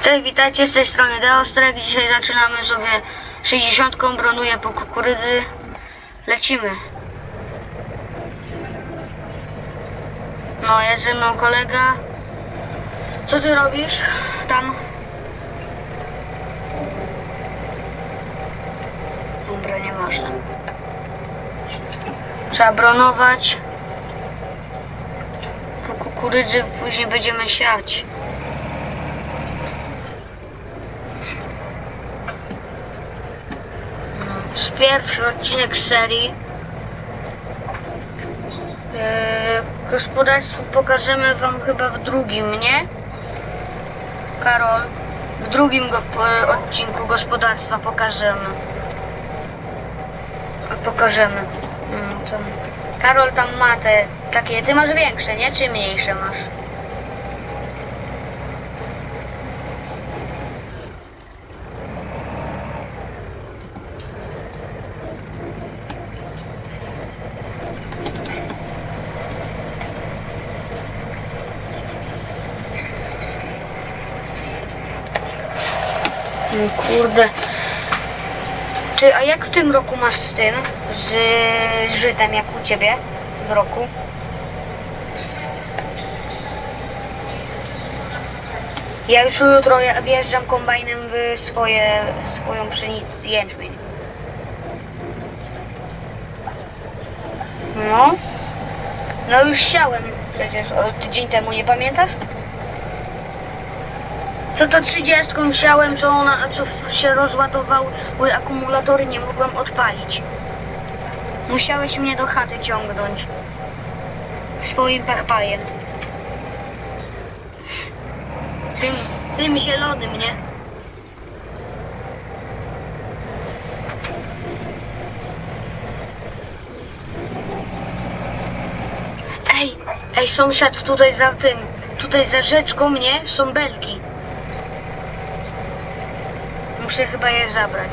Cześć, witajcie z tej strony Deostrek. Dzisiaj zaczynamy sobie 60. bronuję po kukurydzy. Lecimy. No, jest ze mną kolega. Co ty robisz tam? Dobra, nieważne. Trzeba bronować. Po kukurydzy później będziemy siać. To jest pierwszy odcinek serii. Eee, gospodarstwo pokażemy wam chyba w drugim, nie? Karol, w drugim go, odcinku gospodarstwa pokażemy. Pokażemy. Mm. Karol tam ma te takie, ty masz większe, nie? Czy mniejsze masz? Kurde. Ty, a jak w tym roku masz z tym? Z, z żytem, jak u ciebie w tym roku? Ja już jutro wjeżdżam kombajnem w swoje, swoją pszenicę, jęczmień. No. No już siałem przecież o, tydzień temu, nie pamiętasz? Co to 30 siałem, co ona, co się rozładowały akumulatory, nie mogłem odpalić. Musiałeś mnie do chaty ciągnąć. Swoim pachpajem. Tym, tym zielonym, nie? Ej, ej sąsiad, tutaj za tym, tutaj za rzeczką, nie? Są belki. Chyba je zabrać.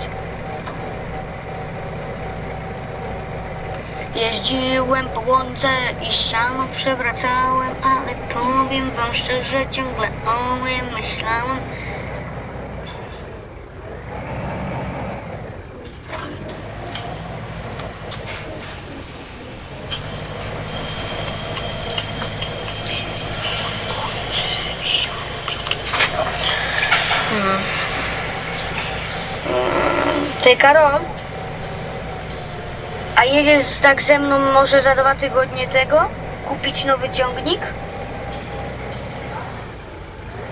Jeździłem po łące i siano przewracałem, ale powiem wam szczerze, ciągle o myślałem. Karol? A jedziesz tak ze mną może za dwa tygodnie tego? Kupić nowy ciągnik?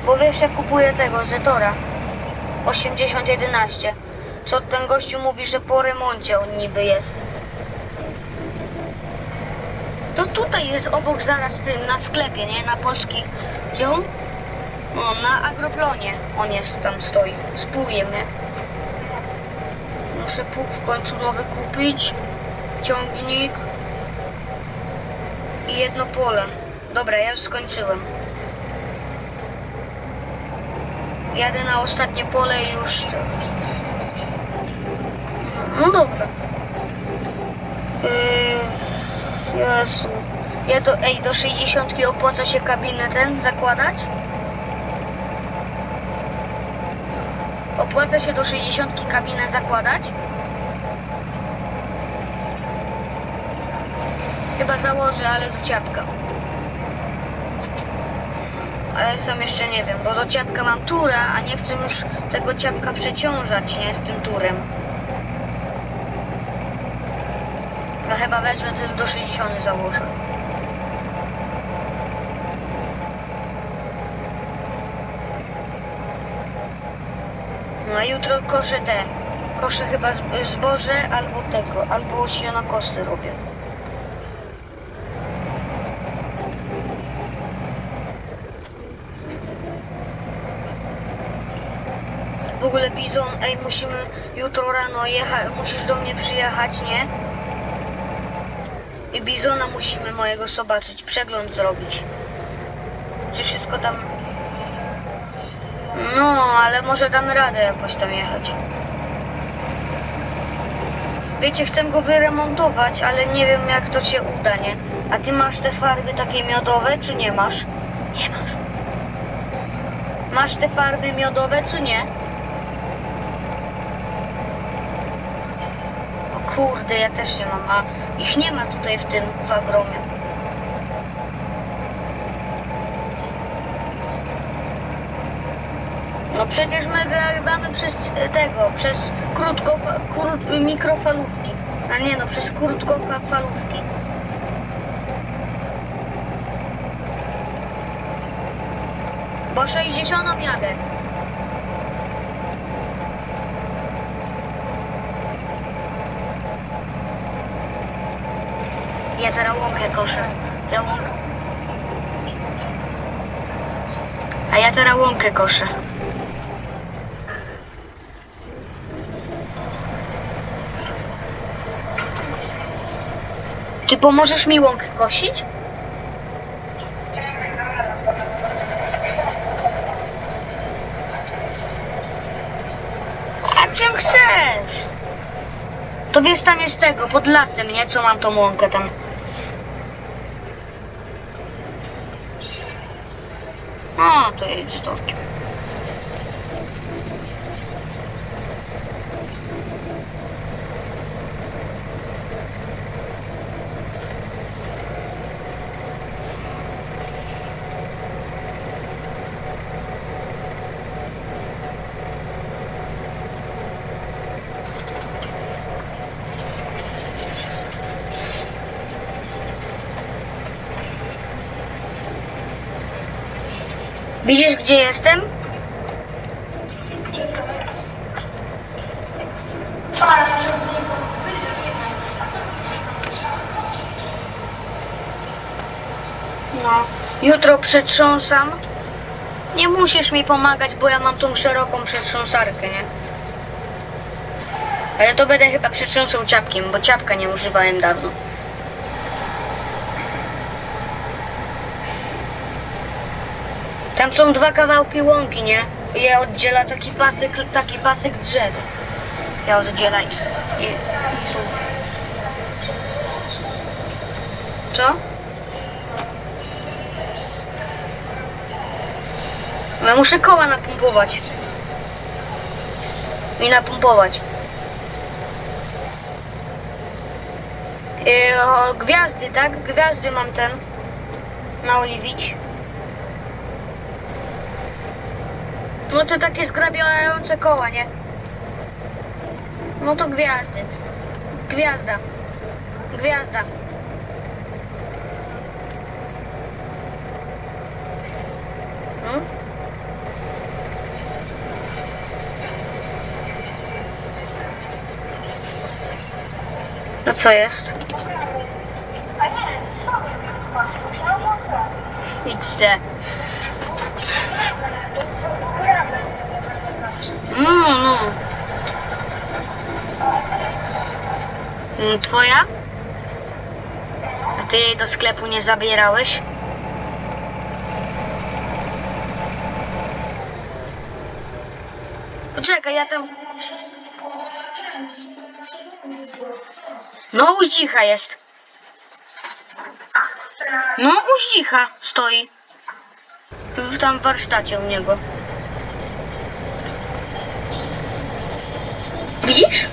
Bo wiesz, ja kupuję tego, Zetora. 8011. Co ten gościu mówi, że po remoncie on niby jest. To tutaj jest obok zaraz tym, na sklepie, nie? Na polskich. Gdzie on? No, na Agroplonie on jest, tam stoi. Z nie? Muszę w końcu nowy kupić. Ciągnik. I jedno pole. Dobra, ja już skończyłem. Jadę na ostatnie pole i już... No dobra. Yy, Jezu. Ja do, ej, do 60 opłaca się kabinę ten zakładać? Opłaca się do 60 kabinę zakładać? Chyba założę, ale do ciapka. Ale sam jeszcze nie wiem, bo do ciapka mam tura, a nie chcę już tego ciapka przeciążać, nie, z tym turem. No chyba wezmę tylko do 60 założę. A jutro koszę te. Koszę chyba zb- zboże albo tego, albo sianokosy robię. W ogóle Bizon, ej, musimy jutro rano jechać, musisz do mnie przyjechać, nie? I Bizona musimy mojego zobaczyć, przegląd zrobić. Czy wszystko tam... No, ale może dam radę jakoś tam jechać. Wiecie, chcę go wyremontować, ale nie wiem jak to się uda, nie? A ty masz te farby takie miodowe, czy nie masz? Nie masz. Masz te farby miodowe, czy nie? O kurde, ja też nie mam, a ich nie ma tutaj w tym w No przecież my gadamy przez tego, przez krótko, krót, mikrofalówki. A nie no, przez krótkofalówki. Bo 60 jadę. Ja teraz łąkę koszę. Ja łąkę. A ja teraz łąkę koszę. Ty pomożesz mi łąkę kosić? A czym chcesz? To wiesz, tam jest tego, pod lasem, nie? Co mam tą łąkę tam. O, to jest to. Widzisz, gdzie jestem? No, jutro przetrząsam. Nie musisz mi pomagać, bo ja mam tą szeroką przetrząsarkę, nie? Ale to będę chyba przetrząsał ciapkiem, bo ciapka nie używałem dawno. Tam są dwa kawałki łąki, nie? Je oddziela taki pasek, taki pasek drzew. Ja oddziela i, i, i. Co? Ja muszę koła napompować. I napompować. Yy, o, gwiazdy, tak? Gwiazdy mam ten. Naoliwić. No to takie zgrabiające koła, nie? No to gwiazdy. Gwiazda. Gwiazda. Hmm? No co jest? A nie, sorry, no XD. No, no. Mm, Twoja? A ty jej do sklepu nie zabierałeś? Poczekaj, ja tam... No, u Zdzicha jest. No, u Zdzicha stoi. W tam warsztacie u niego. Widzisz?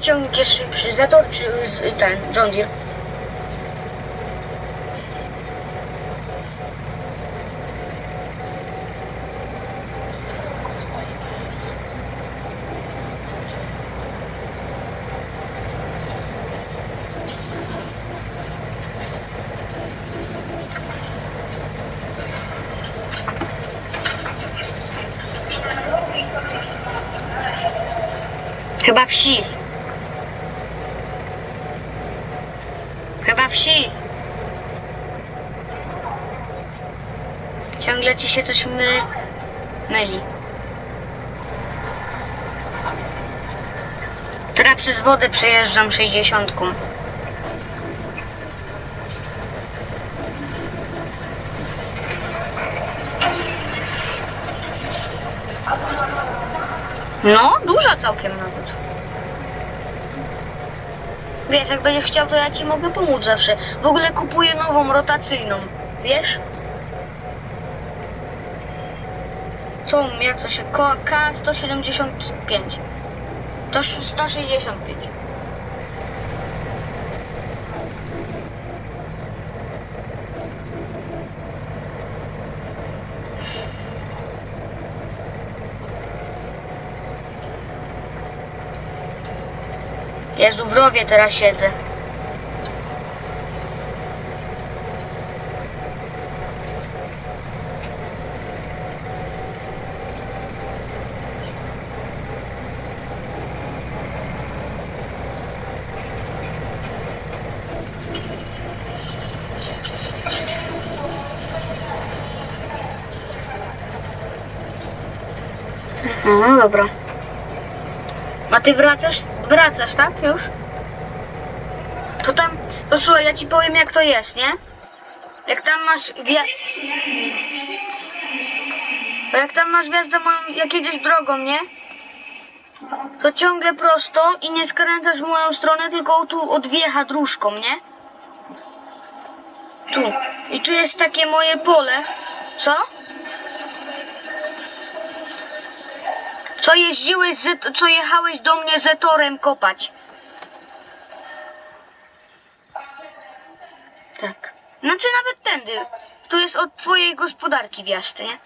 Ciągnik jest szybszy? Zator czy ten John Deere? Chyba wsi. Chyba wsi. Ciągle ci się coś my... myli. Teraz przez wodę przejeżdżam 60. No, duża całkiem nawet. Wiesz, jak będziesz chciał, to ja ci mogę pomóc zawsze. W ogóle kupuję nową, rotacyjną. Wiesz? Co, jak to się... Ko- K175. To sz- 165. Jezu, w rowie teraz siedzę. No dobra. A ty wracasz? Wracasz, tak? Już? To tam, to słuchaj, ja ci powiem jak to jest, nie? Jak tam masz wia... To jak tam masz wjazdę moją, jak jedziesz drogą, nie? To ciągle prosto i nie skręcasz w moją stronę, tylko tu odwiecha dróżką, nie? Tu. I tu jest takie moje pole. Co? Co jeździłeś, z, co jechałeś do mnie zetorem kopać? Tak. Znaczy nawet tędy. Tu jest od twojej gospodarki wjazd, nie?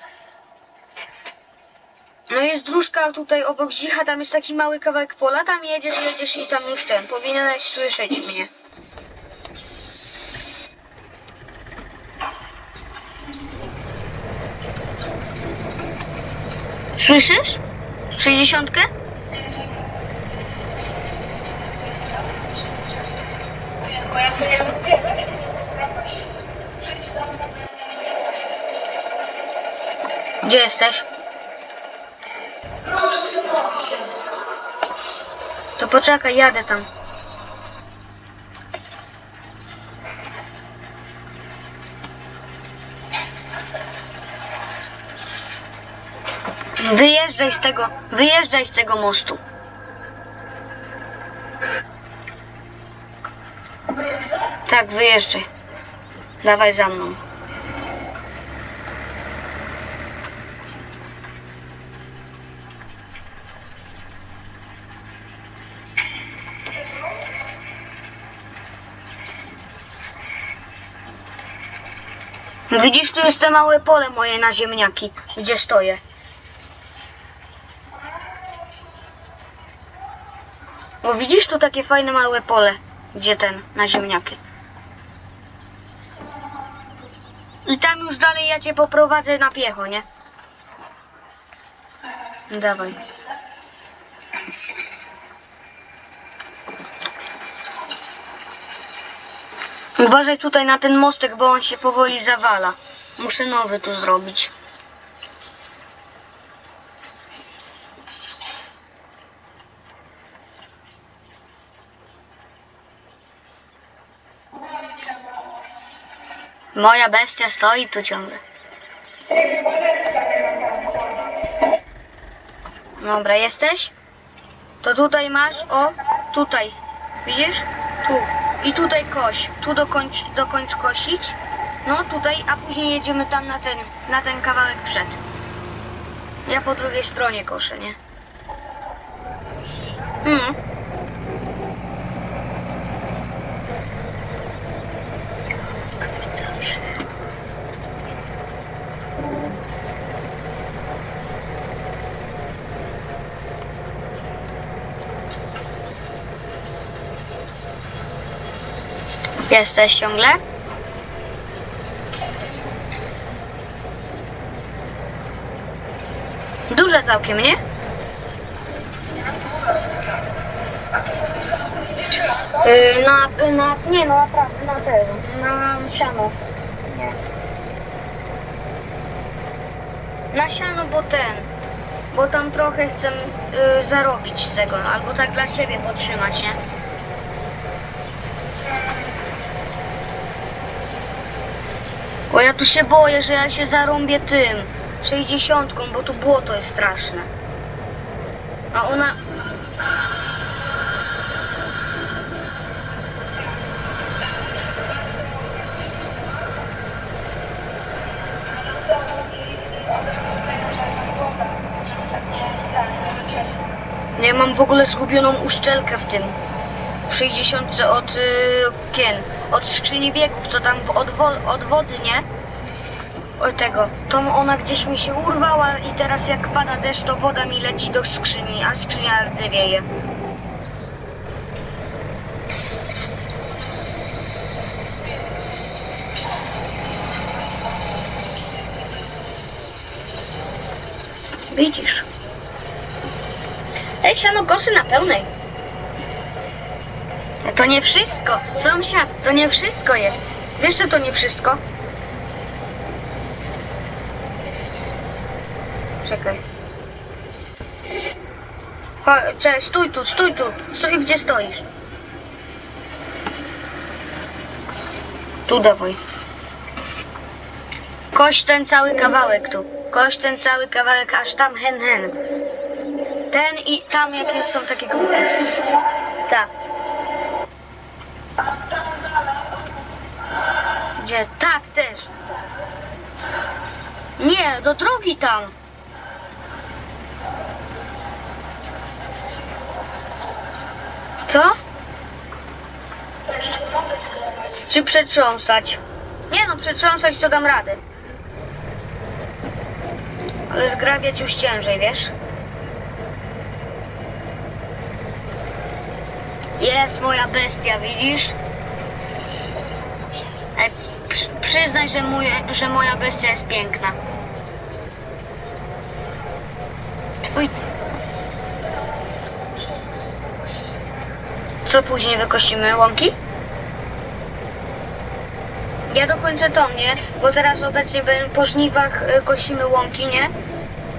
No jest dróżka tutaj obok Zicha, tam jest taki mały kawałek pola, tam jedziesz, jedziesz i tam już ten. Powinieneś słyszeć mnie. Słyszysz? Sześćdziesiątkę? Gdzie jesteś? To poczekaj, jadę tam. Wyjeżdżaj z tego, wyjeżdżaj z tego mostu. Tak, wyjeżdżaj. Dawaj za mną. Widzisz, tu jest te małe pole moje na ziemniaki, gdzie stoję. Bo widzisz tu takie fajne małe pole, gdzie ten, na ziemniaki. I tam już dalej ja cię poprowadzę na piecho, nie? Dawaj. Uważaj tutaj na ten mostek, bo on się powoli zawala. Muszę nowy tu zrobić. Moja bestia stoi tu ciągle. Dobra, jesteś? To tutaj masz, o, tutaj. Widzisz? Tu. I tutaj koś. Tu dokończ, dokończ kosić. No tutaj, a później jedziemy tam na ten, na ten kawałek przed. Ja po drugiej stronie koszę, nie? Mhm. Jesteś ciągle? Duże całkiem, nie? Yy, na, na, nie no naprawdę, na tego, na siano. Nie. Na siano, bo ten, bo tam trochę chcę yy, zarobić z tego, albo tak dla siebie podtrzymać, nie? Bo ja tu się boję, że ja się zarąbię tym, 60, bo tu błoto jest straszne. A ona... Nie mam w ogóle zgubioną uszczelkę w tym. W 60 od y, kien, od skrzyni biegów, co tam w odwo- od wody, nie? Od tego. To ona gdzieś mi się urwała i teraz jak pada deszcz, to woda mi leci do skrzyni, a skrzynia rdzewieje. Widzisz. Ej, siano kosy na pełnej. To nie wszystko. Sąsiad, to nie wszystko jest. Wiesz, że to nie wszystko? Czekaj. Chodź, czekaj, stój tu, stój tu. Stój, gdzie stoisz. Tu dawaj. Kość ten cały kawałek tu. Kość ten cały kawałek, aż tam hen hen. Ten i tam jakieś są takie grupy. Tak. Gdzie? Tak, też. Nie, do drogi tam. Co? Czy przetrząsać? Nie no, przetrząsać to dam radę. Ale zgrabiać już ciężej, wiesz? Jest moja bestia, widzisz? Ej, przy, przyznaj, że, mój, że moja bestia jest piękna. Twój... Co później wykosimy? Łąki? Ja dokończę tą, nie? Bo teraz obecnie po żniwach y, kosimy łąki, nie?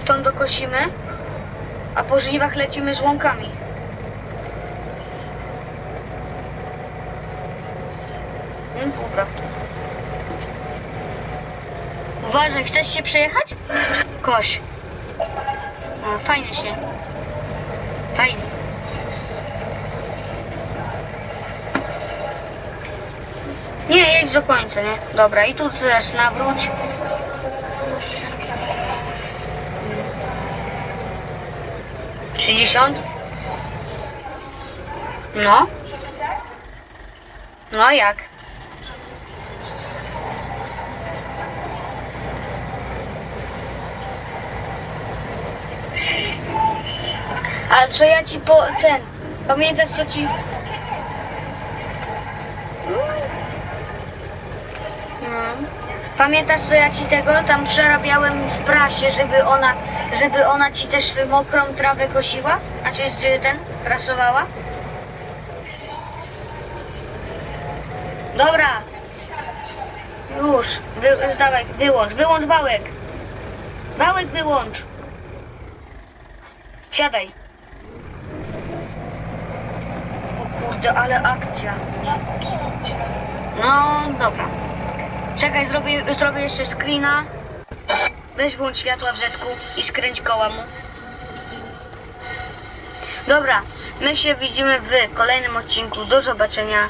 Tą dokosimy, a po żniwach lecimy z łąkami. Mm, dobra. Uważaj, chcesz się przejechać? Koś. O, fajnie się. Fajnie. Nie, jedź do końca, nie? Dobra, i tu teraz nawróć. Trzydziesiąt? No. No jak? A co ja ci po ten. Pamiętasz co ci. No. Pamiętasz co ja ci tego tam przerabiałem w prasie, żeby ona, żeby ona ci też mokrą trawę kosiła? Znaczy czy ten prasowała? Dobra. Już. Wy, już dawaj, wyłącz. Wyłącz wałek. Wałek wyłącz. Siadaj. O ale akcja. No, dobra. Czekaj, zrobię, zrobię jeszcze screena. Weź włącz światła w zetku i skręć koła mu. Dobra, my się widzimy w kolejnym odcinku. Do zobaczenia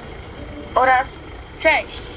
oraz cześć!